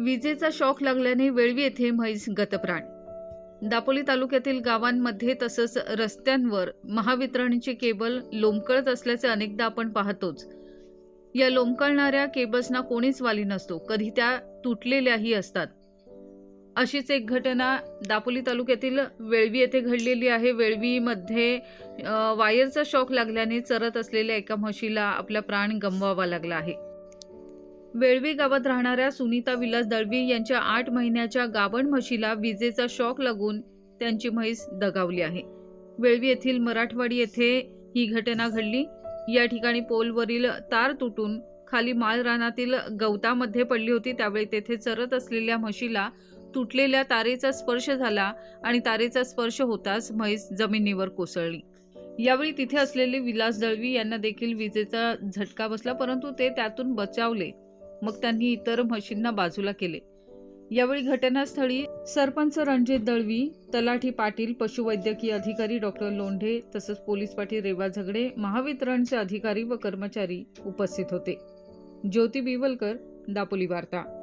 विजेचा शॉक लागल्याने वेळवी येथे म्हैस गतप्राण. दापोली तालुक्यातील गावांमध्ये तसंच रस्त्यांवर महावितरणची केबल लोंबकळत असल्याचे अनेकदा आपण पाहतोच. या लोंबकळणाऱ्या केबल्सना कोणीच वाली नसतो कधी त्या तुटलेल्याही असतात. अशीच एक घटना दापोली तालुक्यातील वेळवी येथे घडलेली आहे. वेळवीमध्ये वायरचा शॉक लागल्याने चरत असलेल्या एका म्हशीला आपला प्राण गमवावा लागला आहे. वेळवी गावात राहणाऱ्या सुनीता विलास दळवी यांच्या आठ महिन्याच्या गाभण म्हशीला विजेचा शॉक लागून त्यांची म्हैस दगावली आहे. वेळवी येथील मराठवाडी येथे ही घटना घडली. या ठिकाणी पोलवरील तार तुटून खाली माळ रानातील गवतामध्ये पडली होती. त्यावेळी तेथे चरत असलेल्या म्हशीला तुटलेल्या तारेचा स्पर्श झाला आणि तारेचा स्पर्श होताच म्हैस जमिनीवर कोसळली. यावेळी तिथे असलेले विलास दळवी यांना देखील विजेचा झटका बसला परंतु ते त्यातून बचावले. मग त्यांनी इतर म्हशींना बाजूला केले. यावेळी घटनास्थळी सरपंच रणजित दळवी तलाठी पाटील पशुवैद्यकीय अधिकारी डॉक्टर लोंढे तसंच पोलीस पाटील रेवा झगडे महावितरणचे अधिकारी व कर्मचारी उपस्थित होते. ज्योती बिवलकर दापोली वार्ता.